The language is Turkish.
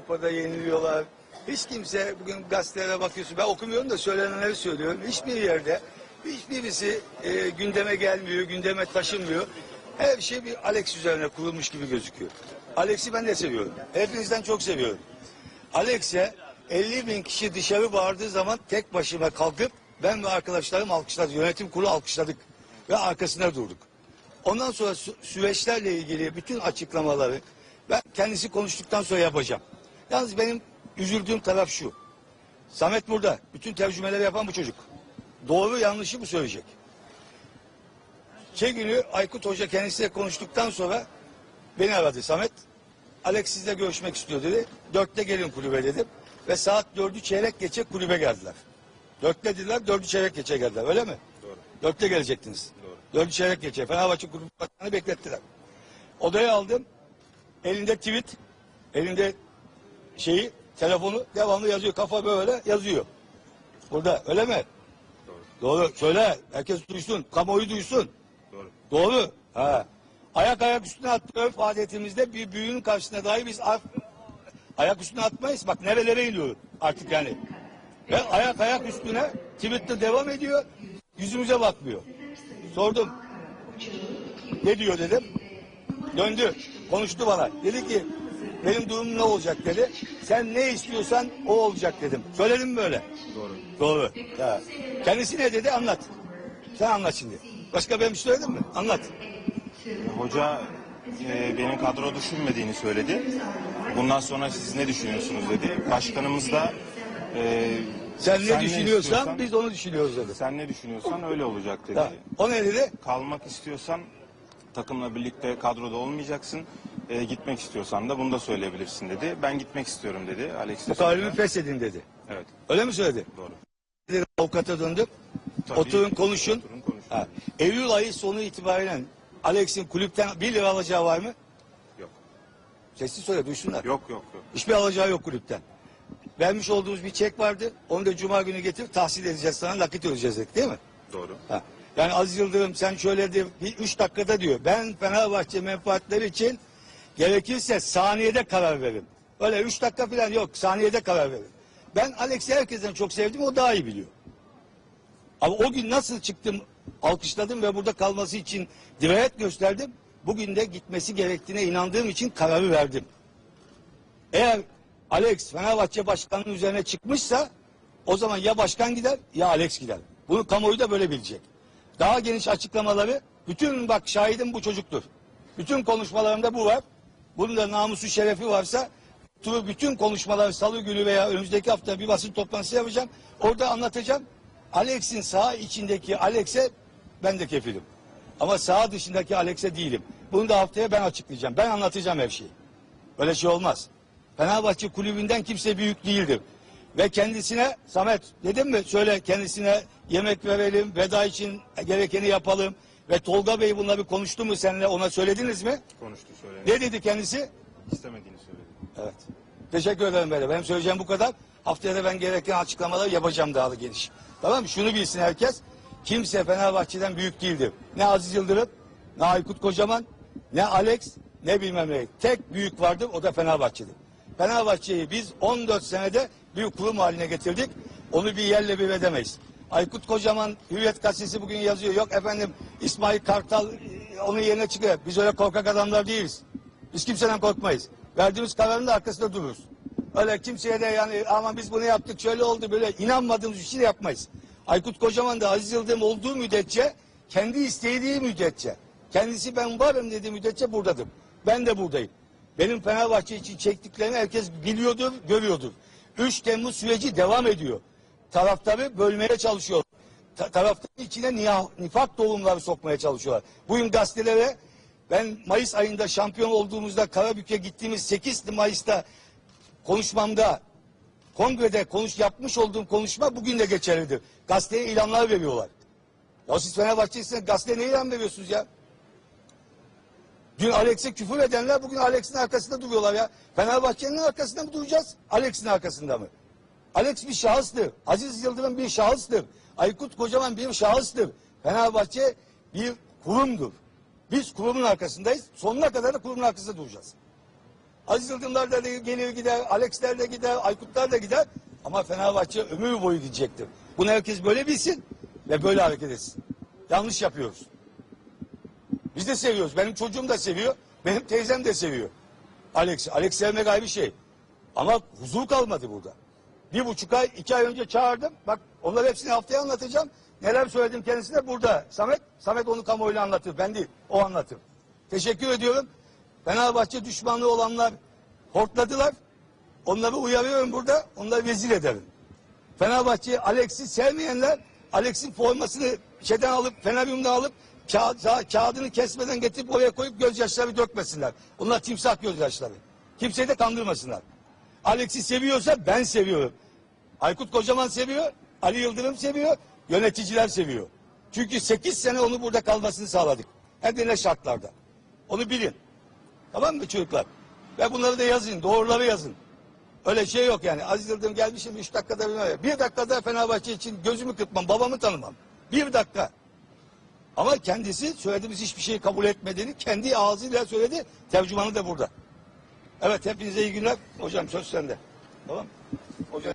Avrupa'da yeniliyorlar. Hiç kimse bugün gazetelere bakıyorsun. Ben okumuyorum da söylenenleri söylüyorum. Hiçbir yerde hiçbirisi e, gündeme gelmiyor, gündeme taşınmıyor. Her şey bir Alex üzerine kurulmuş gibi gözüküyor. Alex'i ben de seviyorum. Hepinizden çok seviyorum. Alex'e 50 bin kişi dışarı bağırdığı zaman tek başıma kalkıp ben ve arkadaşlarım alkışladık. Yönetim kurulu alkışladık ve arkasına durduk. Ondan sonra sü- süreçlerle ilgili bütün açıklamaları ben kendisi konuştuktan sonra yapacağım. Yalnız benim üzüldüğüm taraf şu. Samet burada. Bütün tercümeleri yapan bu çocuk. Doğru yanlışı bu söyleyecek. Şey günü Aykut Hoca kendisiyle konuştuktan sonra beni aradı. Samet Alex sizle görüşmek istiyor dedi. Dörtte gelin kulübe dedim. Ve saat dördü çeyrek geçe kulübe geldiler. Dörtte dediler dördü çeyrek geçe geldiler öyle mi? Doğru. Dörtte gelecektiniz. Doğru. Dördü çeyrek geçe. Fenerbahçe kulübü başkanı beklettiler. Odaya aldım. Elinde tweet. Elinde şeyi telefonu devamlı yazıyor. Kafa böyle yazıyor. Burada öyle mi? Doğru. Doğru. Söyle. Herkes duysun. Kamuoyu duysun. Doğru. Doğru. Ha. Ayak ayak üstüne attığı örf adetimizde bir büyüğün karşısına dahi biz ar- ayak üstüne atmayız. Bak nerelere iniyor artık yani. Ve ayak ayak üstüne Twitter devam ediyor. Yüzümüze bakmıyor. Sordum. Ne diyor dedim. Döndü. Konuştu bana. Dedi ki benim durumum ne olacak dedi. Sen ne istiyorsan o olacak dedim. Söyledim böyle? Doğru. Doğru. Ha. Kendisi ne dedi anlat. Sen anlat şimdi. Başka ben bir şey söyledim mi? Anlat. Hoca e, benim kadro düşünmediğini söyledi. Bundan sonra siz ne düşünüyorsunuz dedi. Başkanımız da e, Sen ne düşünüyorsan biz onu düşünüyoruz dedi. sen ne düşünüyorsan öyle olacak dedi. Ha. O ne dedi? Kalmak istiyorsan takımla birlikte kadroda olmayacaksın. E, gitmek istiyorsan da bunu da söyleyebilirsin dedi. Ben gitmek istiyorum dedi. Alex de Bu talibimi söyledi. feshedin dedi. Evet. Öyle mi söyledi? Doğru. Dedi, Avukata döndüm. Tabii. Oturun konuşun. Oturun konuşun. Ha. Eylül ayı sonu itibaren Alex'in kulüpten bir lira alacağı var mı? Yok. Sessiz söyle duysunlar. Yok yok yok. Hiçbir alacağı yok kulüpten. Vermiş olduğumuz bir çek vardı. Onu da cuma günü getir tahsil edeceğiz sana nakit ödeyeceğiz dedik değil mi? Doğru. Ha. Yani Aziz Yıldırım sen şöyle de bir üç dakikada diyor. Ben Fenerbahçe menfaatleri için gerekirse saniyede karar veririm. Öyle üç dakika falan yok saniyede karar veririm. Ben Alex'i herkesten çok sevdim o daha iyi biliyor. Ama o gün nasıl çıktım alkışladım ve burada kalması için dirayet gösterdim. Bugün de gitmesi gerektiğine inandığım için kararı verdim. Eğer Alex Fenerbahçe başkanının üzerine çıkmışsa o zaman ya başkan gider ya Alex gider. Bunu kamuoyu da böyle bilecek. Daha geniş açıklamaları bütün bak şahidim bu çocuktur. Bütün konuşmalarımda bu var. Bunun da namusu şerefi varsa turu bütün konuşmaları salı günü veya önümüzdeki hafta bir basın toplantısı yapacağım. Orada anlatacağım. Alex'in sağ içindeki Alex'e ben de kefilim. Ama sağ dışındaki Alex'e değilim. Bunu da haftaya ben açıklayacağım. Ben anlatacağım her şeyi. Öyle şey olmaz. Fenerbahçe kulübünden kimse büyük değildir. Ve kendisine Samet dedim mi söyle kendisine yemek verelim, veda için gerekeni yapalım. Ve Tolga Bey bununla bir konuştu mu seninle ona söylediniz mi? Konuştu söyledi. Ne dedi kendisi? İstemediğini söyledi. Evet. Teşekkür ederim böyle. Benim söyleyeceğim bu kadar. Haftaya da ben gereken açıklamaları yapacağım daha da geniş. Tamam mı? Şunu bilsin herkes. Kimse Fenerbahçe'den büyük değildir. Ne Aziz Yıldırım, ne Aykut Kocaman, ne Alex, ne bilmem ne. Tek büyük vardır o da Fenerbahçe'dir. Fenerbahçe'yi biz 14 senede bir kurum haline getirdik. Onu bir yerle bir edemeyiz. Aykut Kocaman Hürriyet Gazetesi bugün yazıyor. Yok efendim İsmail Kartal e, onun yerine çıkıyor. Biz öyle korkak adamlar değiliz. Biz kimseden korkmayız. Verdiğimiz kararın da arkasında dururuz. Öyle kimseye de yani aman biz bunu yaptık şöyle oldu böyle inanmadığımız bir şey de yapmayız. Aykut Kocaman da Aziz Yıldırım olduğu müddetçe kendi istediği müddetçe kendisi ben varım dediği müddetçe buradadır. Ben de buradayım. Benim Fenerbahçe için çektiklerini herkes biliyordur, görüyordur. 3 Temmuz süreci devam ediyor. Taraftarı bölmeye çalışıyor. Ta taraftarın içine niya- nifak tohumları sokmaya çalışıyorlar. Bugün gazetelere ben Mayıs ayında şampiyon olduğumuzda Karabük'e gittiğimiz 8 Mayıs'ta konuşmamda kongrede konuş yapmış olduğum konuşma bugün de geçerlidir. Gazeteye ilanlar veriyorlar. Ya siz Fenerbahçe'siniz gazeteye ne ilan veriyorsunuz ya? Dün Alex'e küfür edenler bugün Alex'in arkasında duruyorlar ya. Fenerbahçe'nin arkasında mı duracağız? Alex'in arkasında mı? Alex bir şahıstır. Aziz Yıldırım bir şahıstır. Aykut Kocaman bir şahıstır. Fenerbahçe bir kurumdur. Biz kurumun arkasındayız. Sonuna kadar da kurumun arkasında duracağız. Aziz Yıldırımlar da gelir gider, Alexler de gider, Aykutlar da gider. Ama Fenerbahçe ömür boyu gidecektir. Bunu herkes böyle bilsin ve böyle hareket etsin. Yanlış yapıyoruz. Biz de seviyoruz. Benim çocuğum da seviyor. Benim teyzem de seviyor. Alex. Alex sevmek ayrı bir şey. Ama huzur kalmadı burada. Bir buçuk ay, iki ay önce çağırdım. Bak onları hepsini haftaya anlatacağım. Neler söyledim kendisine burada. Samet, Samet onu kamuoyuna anlatır. Ben değil, o anlatır. Teşekkür ediyorum. Fenerbahçe düşmanlığı olanlar hortladılar. Onları uyarıyorum burada. Onları vezir ederim. Fenerbahçe Alex'i sevmeyenler Alex'in formasını şeyden alıp Feneryum'dan alıp za- kağıdını kesmeden getirip oraya koyup gözyaşları dökmesinler. Onlar timsah gözyaşları. Kimseyi de kandırmasınlar. Alex'i seviyorsa ben seviyorum. Aykut Kocaman seviyor, Ali Yıldırım seviyor, yöneticiler seviyor. Çünkü 8 sene onu burada kalmasını sağladık. Hem de ne şartlarda. Onu bilin. Tamam mı çocuklar? Ve bunları da yazın, doğruları yazın. Öyle şey yok yani. Aziz Yıldırım gelmişim üç dakikada bilmem. Bir dakikada Fenerbahçe için gözümü kırpmam, babamı tanımam. Bir dakika. Ama kendisi söylediğimiz hiçbir şeyi kabul etmediğini kendi ağzıyla söyledi. Tercümanı da burada. Evet hepinize iyi günler. Hocam söz sende. Tamam? Hocam.